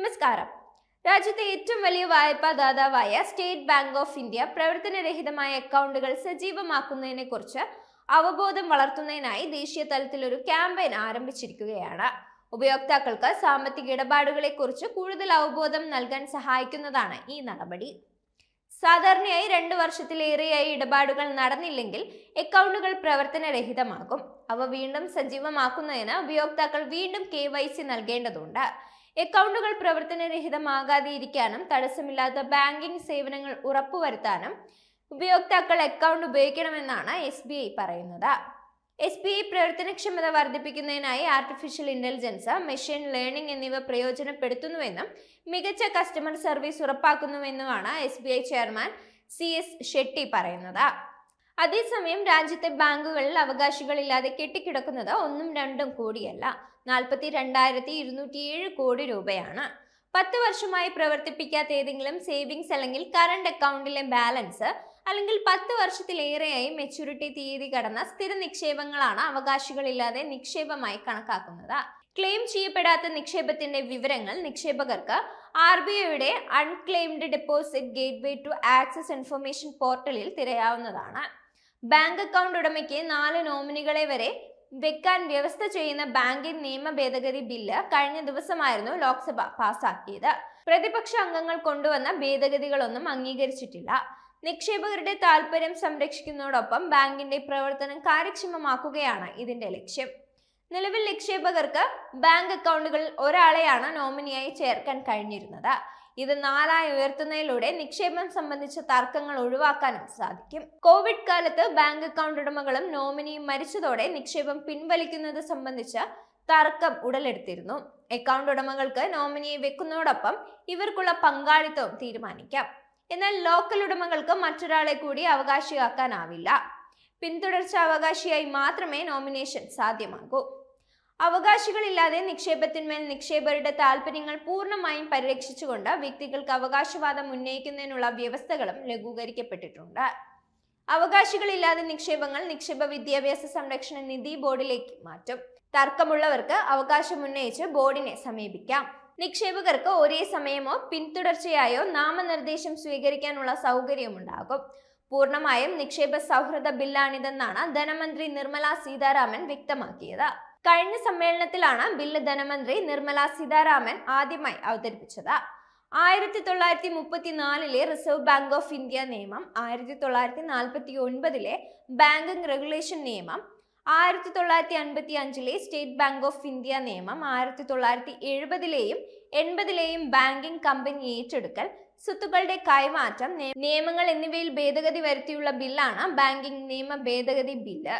നമസ്കാരം. രാജ്യത്തെ ഏറ്റവും വലിയ വായ്പാ ദാതാവായ സ്റ്റേറ്റ് ബാങ്ക് ഓഫ് ഇന്ത്യ പ്രവർത്തനരഹിതമായ അക്കൗണ്ടുകൾ സജീവമാക്കുന്നതിനെ കുറിച്ച് അവബോധം വളർത്തുന്നതിനായി ദേശീയ തലത്തിൽ ഒരു ക്യാമ്പയിൻ ആരംഭിച്ചിരിക്കുകയാണ്. ഉപയോക്താക്കൾക്ക് സാമ്പത്തിക ഇടപാടുകളെ കുറിച്ച് കൂടുതൽ അവബോധം നൽകാൻ സഹായിക്കുന്നതാണ് ഈ നടപടി. സാധാരണയായി രണ്ടു വർഷത്തിലേറെയായി ഇടപാടുകൾ നടന്നില്ലെങ്കിൽ അക്കൗണ്ടുകൾ പ്രവർത്തനരഹിതമാകും. അവ വീണ്ടും സജീവമാക്കുന്നതിന് ഉപയോക്താക്കൾ വീണ്ടും കെ വൈ സി നൽകേണ്ടതുണ്ട്. അക്കൗണ്ടുകൾ പ്രവർത്തനരഹിതമാകാതെ ഇരിക്കാനും തടസ്സമില്ലാത്ത ബാങ്കിംഗ് സേവനങ്ങൾ ഉറപ്പുവരുത്താനും ഉപയോക്താക്കൾ അക്കൗണ്ട് ഉപയോഗിക്കണമെന്നാണ് എസ് ബി ഐ പറയുന്നത്. എസ് ബി ഐ പ്രവർത്തനക്ഷമത വർദ്ധിപ്പിക്കുന്നതിനായി ആർട്ടിഫിഷ്യൽ ഇന്റലിജൻസ് മെഷീൻ ലേണിംഗ് എന്നിവ പ്രയോജനപ്പെടുത്തുന്നുവെന്നും മികച്ച customer service ഉറപ്പാക്കുന്നുവെന്നുമാണ് S B I chairman C S Shetty പറയുന്നത്. അതേസമയം രാജ്യത്തെ ബാങ്കുകളിൽ അവകാശികളില്ലാതെ കെട്ടിക്കിടക്കുന്നത് ഒന്നും രണ്ടും കോടിയല്ല. നാൽപ്പത്തി രണ്ടായിരത്തി ഇരുന്നൂറ്റി ഏഴ് കോടി രൂപയാണ്. പത്ത് വർഷമായി പ്രവർത്തിപ്പിക്കാത്ത ഏതെങ്കിലും സേവിങ്സ് അല്ലെങ്കിൽ കറണ്ട് അക്കൗണ്ടിലെ ബാലൻസ് അല്ലെങ്കിൽ പത്ത് വർഷത്തിലേറെയായി മെച്യൂരിറ്റി തീയതി കടന്ന സ്ഥിര നിക്ഷേപങ്ങളാണ് അവകാശികളില്ലാതെ നിക്ഷേപമായി കണക്കാക്കുന്നത്. ക്ലെയിം ചെയ്യപ്പെടാത്ത നിക്ഷേപത്തിന്റെ വിവരങ്ങൾ നിക്ഷേപകർക്ക് ആർ ബി ഐയുടെ unclaimed deposit gateway to access information പോർട്ടലിൽ തിരയാവുന്നതാണ്. ബാങ്ക് അക്കൗണ്ട് ഉടമയ്ക്ക് നാല് നോമിനികളെ വരെ വെക്കാൻ വ്യവസ്ഥ ചെയ്യുന്ന ബാങ്കിംഗ് നിയമ ഭേദഗതി ബില്ല് കഴിഞ്ഞ ദിവസമായിരുന്നു ലോക്സഭ പാസാക്കിയത്. പ്രതിപക്ഷ അംഗങ്ങൾ കൊണ്ടുവന്ന ഭേദഗതികളൊന്നും അംഗീകരിച്ചിട്ടില്ല. നിക്ഷേപകരുടെ താൽപര്യം സംരക്ഷിക്കുന്നതോടൊപ്പം ബാങ്കിന്റെ പ്രവർത്തനം കാര്യക്ഷമമാക്കുകയാണ് ഇതിന്റെ ലക്ഷ്യം. നിലവിൽ നിക്ഷേപകർക്ക് ബാങ്ക് അക്കൗണ്ടുകളിൽ ഒരാളെയാണ് നോമിനിയായി ചേർക്കാൻ കഴിഞ്ഞിരുന്നത്. ഇത് നാലായി ഉയർത്തുന്നതിലൂടെ നിക്ഷേപം സംബന്ധിച്ച തർക്കങ്ങൾ ഒഴിവാക്കാനും സാധിക്കും. കോവിഡ് കാലത്ത് ബാങ്ക് അക്കൗണ്ട് ഉടമകളും നോമിനിയും മരിച്ചതോടെ നിക്ഷേപം പിൻവലിക്കുന്നത് സംബന്ധിച്ച തർക്കം ഉടലെടുത്തിരുന്നു. അക്കൗണ്ട് ഉടമകൾക്ക് നോമിനിയെ വെക്കുന്നതോടൊപ്പം ഇവർക്കുള്ള പങ്കാളിത്തവും തീരുമാനിക്കാം. എന്നാൽ ലോക്കൽ ഉടമകൾക്ക് മറ്റൊരാളെ കൂടി അവകാശിയാക്കാനാവില്ല. പിന്തുടർച്ച അവകാശിയായി മാത്രമേ നോമിനേഷൻ സാധ്യമാകൂ. അവകാശികളില്ലാതെ നിക്ഷേപത്തിന്മേൽ നിക്ഷേപരുടെ താൽപ്പര്യങ്ങൾ പൂർണമായും പരിരക്ഷിച്ചുകൊണ്ട് വ്യക്തികൾക്ക് അവകാശവാദം ഉന്നയിക്കുന്നതിനുള്ള വ്യവസ്ഥകളും ലഘൂകരിക്കപ്പെട്ടിട്ടുണ്ട്. അവകാശികളില്ലാതെ നിക്ഷേപങ്ങൾ നിക്ഷേപ വിദ്യാഭ്യാസ സംരക്ഷണ നിധി ബോർഡിലേക്ക് മാറ്റും. തർക്കമുള്ളവർക്ക് അവകാശം ഉന്നയിച്ച് ബോർഡിനെ സമീപിക്കാം. നിക്ഷേപകർക്ക് ഒരേ സമയമോ പിന്തുടർച്ചയായോ നാമനിർദ്ദേശം സ്വീകരിക്കാനുള്ള സൗകര്യമുണ്ടാകും. പൂർണമായും നിക്ഷേപ സൗഹൃദ ബില്ലാണിതെന്നാണ് ധനമന്ത്രി നിർമ്മല സീതാരാമൻ വ്യക്തമാക്കിയത്. കഴിഞ്ഞ സമ്മേളനത്തിലാണ് ബില്ല് ധനമന്ത്രി നിർമ്മല സീതാരാമൻ ആദ്യമായി അവതരിപ്പിച്ചത്. ആയിരത്തി തൊള്ളായിരത്തി മുപ്പത്തിനാലിലെ റിസർവ് ബാങ്ക് ഓഫ് ഇന്ത്യ നിയമം ആയിരത്തി തൊള്ളായിരത്തി നാൽപ്പത്തി ഒൻപതിലെ ബാങ്കിംഗ് റെഗുലേഷൻ നിയമം ആയിരത്തി തൊള്ളായിരത്തി അൻപത്തി അഞ്ചിലെ സ്റ്റേറ്റ് ബാങ്ക് ഓഫ് ഇന്ത്യ നിയമം ആയിരത്തി തൊള്ളായിരത്തി എഴുപതിലെയും എൺപതിലെയും ബാങ്കിംഗ് കമ്പനി ഏറ്റെടുക്കൽ സ്വത്തുക്കളുടെ കൈമാറ്റം നിയമങ്ങൾ എന്നിവയിൽ ഭേദഗതി വരുത്തിയുള്ള ബില്ലാണ് ബാങ്കിംഗ് നിയമ ഭേദഗതി ബില്ല്.